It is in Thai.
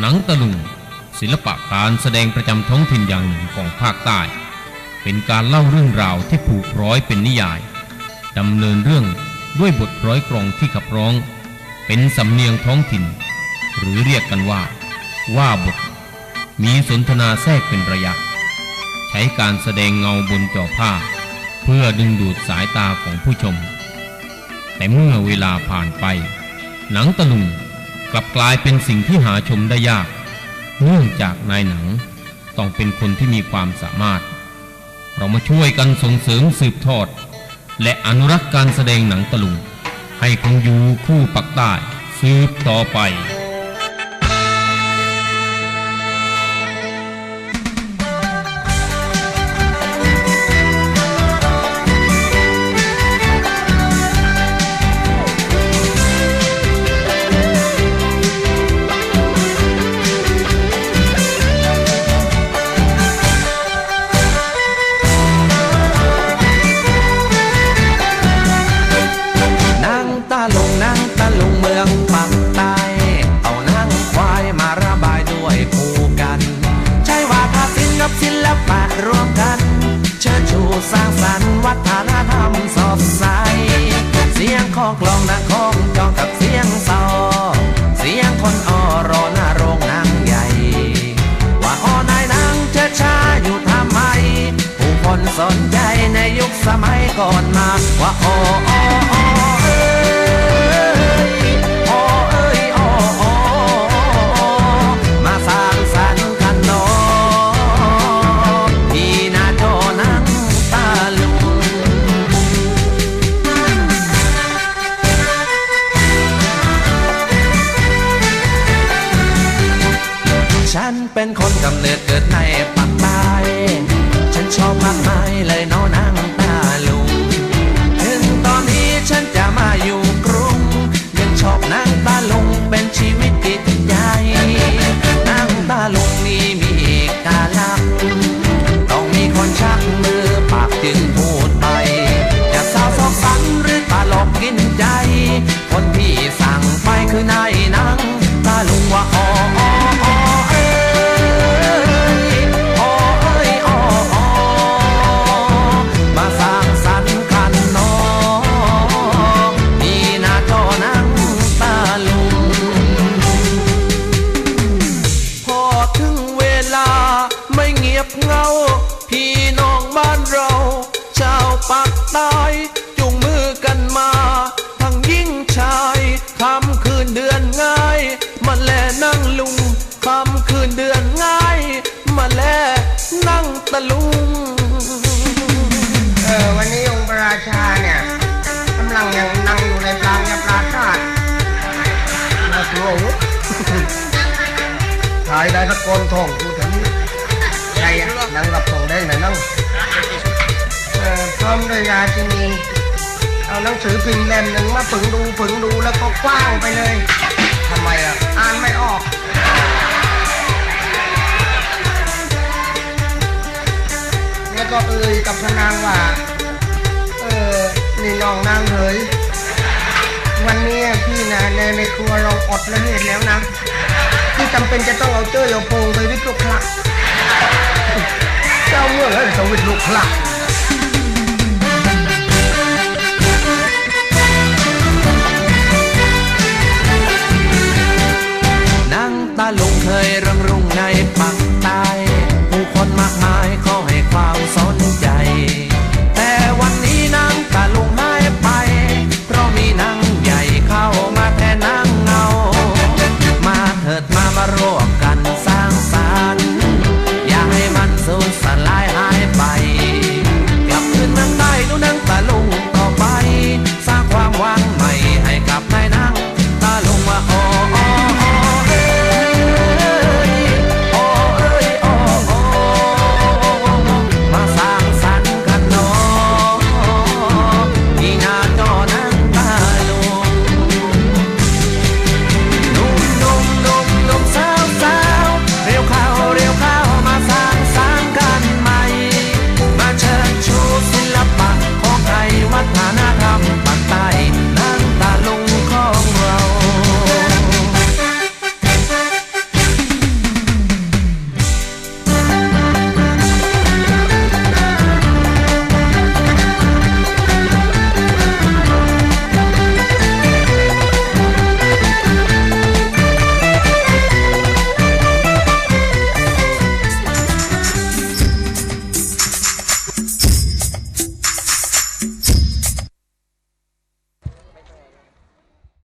หนังตะลุงศิลปะการแสดงประจำท้องถิ่นอย่างหนึ่งของภาคใต้ เป็นการเล่าเรื่องราวที่ผูกร้อยเป็นนิยายดำเนินเรื่องด้วยบทร้อยกรองที่ขับร้อง เป็นสำเนียงท้องถิ่น หรือเรียกกันว่า ว่าบท มีสนทนาแทรกเป็นระยะ ใช้การแสดงเงาบนจอผ้า เพื่อดึงดูดสายตาของผู้ชม แต่เมื่อเวลาผ่านไป หนังตะลุงกลับกลายเป็นสิ่งที่หาชมได้ยาก เนื่องจากนายหนังต้องเป็นคนที่มีความสามารถ เรามาช่วยกันส่งเสริมสืบทอด และอนุรักษ์การแสดงหนังตะลุง ให้คงอยู่คู่ปักใต้สืบต่อไป ก่อนมาว่าอ้โอ้อเอ้ยโอ้เอ้ยโอ้โอ้มาสร้างสรรค์กันเนอที่หน้าโจนังตาลุงฉันเป็นคนกำเนิดเกิดในปากใต้ฉันชอบมากมายเลยเน้องนาง เงียบเงา พี่น้องบ้านเรา ชาวปากใต้จุงมือกันมา ทั้งยิ่งชายคำคืนเดือนง่าย มาแลนั่งลุงคำคืนเดือนง่าย มาแลนั่งตะลุง เออวันนี้องค์พระราชาเนี่ยกำลังยังนั่งอยู่ในปรางยปราศาสตร์น่ากลัวหายได้สักคนทองดูแถวนี้ใครอะนั่งรับทองด้ ไหนนั่งเออพร้อมด้วยยาที่มีเอาหนังสือพิมพ์เล่มหนึ่งมาฝึงดูฝึงดูแล้วก็กว้างไปเลยทำไมอะ อ่านไม่ออกแล้วก็เอ่ยกับพนางว่า เออ นี่น้องนางเฮ้ยวันนี้พี่นะในในครัวเราอดและเหตุแล้วนะ ที่จำเป็นจะต้องเอาเจ้ยเอาโพงไปวิทย์ลูกคลัก เจ้าเมื่อแล้สวิตลูกพลัก